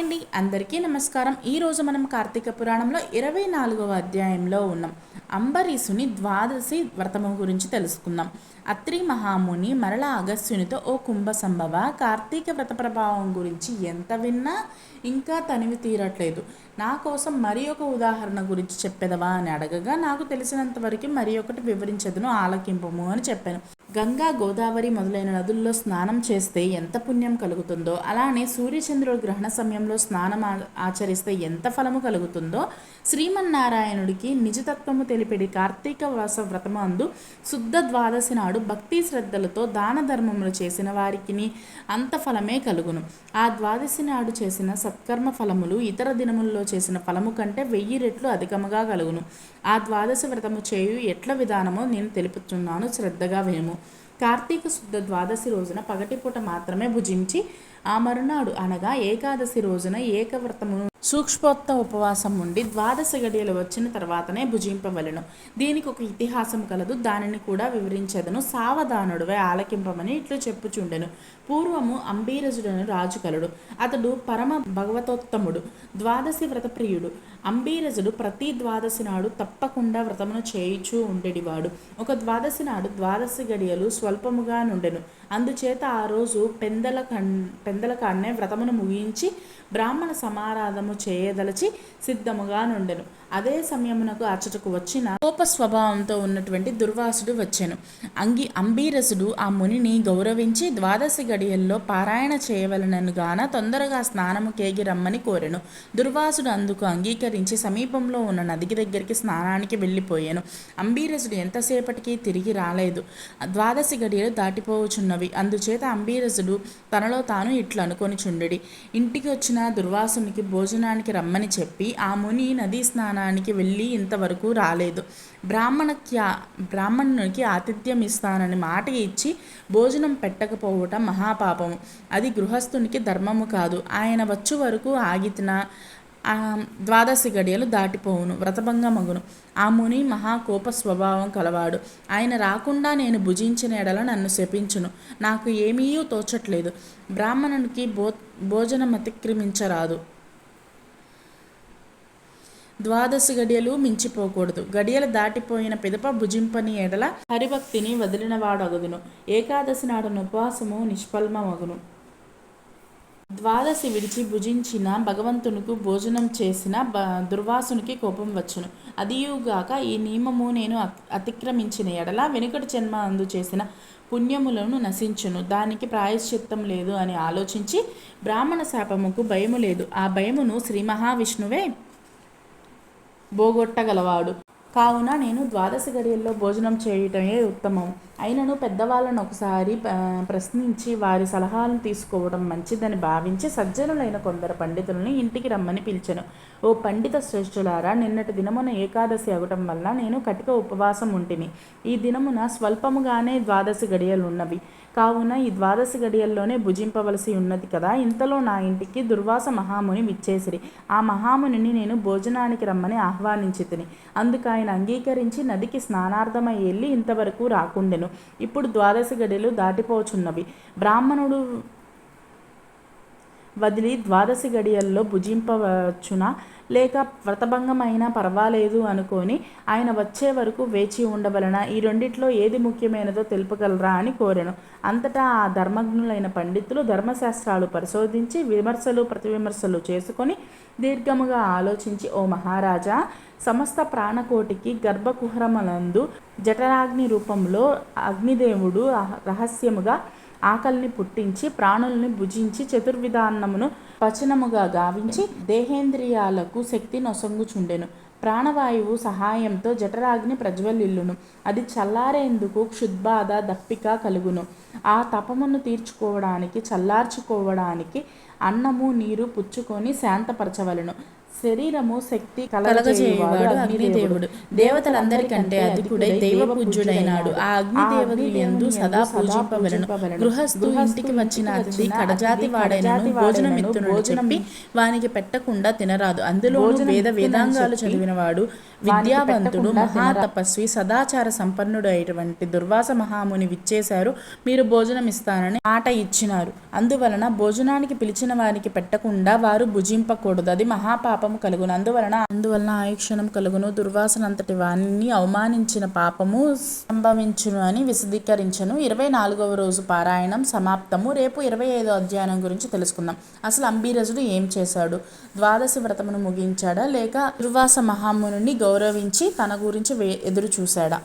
అండి. అందరికీ నమస్కారం. ఈరోజు మనం కార్తీక పురాణంలో ఇరవై నాలుగవ అధ్యాయంలో ఉన్నాం. అంబరీషుని ద్వాదశి వ్రతము గురించి తెలుసుకుందాం. అత్రి మహాముని మరల అగస్త్యునితో ఓ కుంభ సంభవ కార్తీక వ్రత ప్రభావం గురించి ఎంత విన్నా ఇంకా తనివి తీరట్లేదు. నా కోసం మరి ఒక ఉదాహరణ గురించి చెప్పేదవా? అని అడగగా నాకు తెలిసినంత వరకు మరి ఒకటి వివరించదును ఆలకింపము అని చెప్పాను. గంగా గోదావరి మొదలైన నదుల్లో స్నానం చేస్తే ఎంత పుణ్యం కలుగుతుందో అలానే సూర్యచంద్రుడు గ్రహణ సమయంలో స్నానం ఆచరిస్తే ఎంత ఫలము కలుగుతుందో శ్రీమన్నారాయణుడికి నిజతత్వము తెలిపిడి కార్తీక వాస వ్రతము అందు శుద్ధ ద్వాదశి నాడు భక్తి శ్రద్ధలతో దాన ధర్మములు చేసిన వారికి అంత ఫలమే కలుగును. ఆ ద్వాదశి నాడు చేసిన సత్కర్మ ఫలములు ఇతర దినముల్లో చేసిన ఫలము కంటే వెయ్యి రెట్లు అధికముగా కలుగును. ఆ ద్వాదశి వ్రతము చేయు ఎట్ల విధానమో నేను తెలుపుతున్నాను. శ్రద్ధగా వేము. కార్తీక శుద్ధ ద్వాదశి రోజున పగటిపూట మాత్రమే భుజించి ఆ మరునాడు అనగా ఏకాదశి రోజున ఏకవ్రతము సూక్ష్మోత్త ఉపవాసం ఉండి ద్వాదశ గడియలు వచ్చిన తర్వాతనే భుజింపవలెను. దీనికి ఒక ఇతిహాసం కలదు. దానిని కూడా వివరించదను. సావధానుడువై ఆలకింపమని ఇట్లు చెప్పుచుండెను. పూర్వము అంబీరజుడను రాజు కలడు. అతడు పరమ భగవతోత్తముడు. ద్వాదశి వ్రత ప్రియుడు అంబీరజుడు ప్రతి ద్వాదశి నాడు తప్పకుండా వ్రతమును చేయిచూ ఉండేటివాడు ఒక ద్వాదశి నాడు ద్వాదశి గడియలు స్వల్పముగా నుండెను. అందుచేత ఆ రోజు పెందల కన్ పెందల కాడనే వ్రతమును ముగించి బ్రాహ్మణ సమారాధము చేయదలచి సిద్ధముగా నుండెను. అదే సమయమునకు అచ్చటకు వచ్చిన కోప స్వభావంతో ఉన్నటువంటి దుర్వాసుడు వచ్చెను. అంగి అంబీరసుడు ఆ మునిని గౌరవించి ద్వాదశి గడియల్లో పారాయణ చేయవలనను గాన తొందరగా స్నానము కేగి రమ్మని కోరెను. దుర్వాసుడు అందుకు అంగీకరించి సమీపంలో ఉన్న నదికి దగ్గరికి స్నానానికి వెళ్ళిపోయాను. అంబీరసుడు ఎంతసేపటికి తిరిగి రాలేదు. ద్వాదశి గడియలు దాటిపోవచున్నవి అందుచేత అంబీరసుడు తనలో తాను ఇట్లు అనుకొని చుండెడి. ఇంటికి వచ్చిన దుర్వాసునికి భోజనానికి రమ్మని చెప్పి ఆ ముని నదీ స్నానానికి వెళ్ళి ఇంతవరకు రాలేదు. బ్రాహ్మణకి బ్రాహ్మణునికి ఆతిథ్యం ఇస్తానని మాట ఇచ్చి భోజనం పెట్టకపోవటం మహాపాపము. అది గృహస్థునికి ధర్మము కాదు. ఆయన వచ్చు వరకు ఆగితిన ద్వాదశి గడియలు దాటిపోవును వ్రతభంగమగును. ఆ ముని మహాకోప స్వభావం కలవాడు. ఆయన రాకుండా నేను భుజించిన ఎడల నన్ను శపించును. నాకు ఏమీ తోచట్లేదు. బ్రాహ్మణునికి భో భోజనం అతిక్రమించరాదు ద్వాదశి గడియలు మించిపోకూడదు. గడియలు దాటిపోయిన పిదప భుజింపని ఎడల హరిభక్తిని వదిలినవాడగదును. ఏకాదశి నాడున ఉపవాసము నిష్ఫలమగును ద్వాదశి విడిచి భుజించిన భగవంతునికి భోజనం చేసిన బ దుర్వాసునికి కోపం వచ్చును. అదియుగాక ఈ నియమము నేను అతిక్రమించిన ఎడల వెనుకటి జన్మ అందు చేసిన పుణ్యములను నశించును. దానికి ప్రాయశ్చిత్తం లేదు అని ఆలోచించి బ్రాహ్మణ శాపముకు భయము లేదు. ఆ భయమును శ్రీ మహావిష్ణువే పోగొట్టగలవాడు కావున నేను ద్వాదశి గడియల్లో భోజనం చేయటమే ఉత్తమం అయినను పెద్దవాళ్ళను ఒకసారి ప్రశ్నించి వారి సలహాలను తీసుకోవడం మంచిదని భావించి సజ్జనులైన కొందరు పండితులను ఇంటికి రమ్మని పిలిచెను. ఓ పండిత శ్రేష్ఠులారా నిన్నటి దినమున ఏకాదశి అవటం వల్ల నేను కటిక ఉపవాసం ఉంటిని ఈ దినమున స్వల్పముగానే ద్వాదశి గడియలు ఉన్నవి కావున ఈ ద్వాదశి గడియల్లోనే భుజింపవలసి ఉన్నది కదా ఇంతలో నా ఇంటికి దుర్వాస మహాముని విచ్చేసిరి. ఆ మహామునిని నేను భోజనానికి రమ్మని ఆహ్వానించి తిని అందుకు ఆయన అంగీకరించి నదికి స్నానార్థమై వెళ్ళి ఇంతవరకు రాకుండెను. ఇప్పుడు ద్వాదశి గడిలు దాటిపోచున్నవి బ్రాహ్మణుడు వదిలి ద్వాదశి గడియల్లో భుజింపవచ్చునా? లేక వ్రతభంగమైనా పర్వాలేదు అనుకొని ఆయన వచ్చే వరకు వేచి ఉండవలన? ఈ రెండిట్లో ఏది ముఖ్యమైనదో తెలుపగలరా అని కోరాను. అంతటా ఆ ధర్మజ్ఞులైన పండితులు ధర్మశాస్త్రాలు పరిశోధించి విమర్శలు ప్రతివిమర్శలు చేసుకొని దీర్ఘముగా ఆలోచించి ఓ మహారాజా సమస్త ప్రాణకోటికి గర్భకుహరములందు జఠరాగ్ని రూపంలో అగ్నిదేవుడు రహస్యముగా ఆకలిని పుట్టించి ప్రాణుల్ని భుజించి చతుర్విధాన్నమును పచనముగా గావించి దేహేంద్రియాలకు శక్తి నొసంగుచుండెను. ప్రాణవాయువు సహాయంతో జఠరాగ్ని ప్రజ్వలిల్లును. అది చల్లారేందుకు క్షుద్బాధ దప్పిక కలుగును. ఆ తపమును తీర్చుకోవడానికి చల్లార్చుకోవడానికి అన్నము నీరు పుచ్చుకొని శాంతపరచవలను. శరీరము శక్తి కలగజేయువాడు అగ్నిదేవుడు. దేవతలందరికంటే అధికుడై దైవ పూజ్యుడైనాడు ఆ అగ్నిదేవుడు ఎందు సదా పూజింపవలను గృహస్థు ఇంటికి వచ్చిన అతిథి కడజాతి వాడైనను భోజనమిత్తును చెప్పి వానికి పెట్టకుండా తినరాదు. అందులోను వేద వేదాంగాలు చదివినవాడు విద్యావంతుడు మహాతపస్వి సదాచార సంపన్నుడు అయినటువంటి దుర్వాస మహాముని విచ్చేశారు. మీరు భోజనం ఇస్తానని మాట ఇచ్చినారు. అందువలన భోజనానికి పిలిచిన వారికి పెట్టకుండా వారు భుజింపకూడదు. అది పాపము కలుగును. అందువలన అందువలన ఆయుక్షణం కలుగును. దుర్వాసన అంతటి వాణిని అవమానించిన పాపము సంభవించును అని విశదీకరించను. ఇరవై నాలుగవ రోజు పారాయణం సమాప్తము. రేపు ఇరవై ఐదో అధ్యయనం గురించి తెలుసుకుందాం. అసలు అంబీరజుడు ఏం చేశాడు? ద్వాదశి వ్రతమును ముగించాడా? లేక దుర్వాస మహాముని గౌరవించి తన గురించి వే- ఎదురు చూశాడా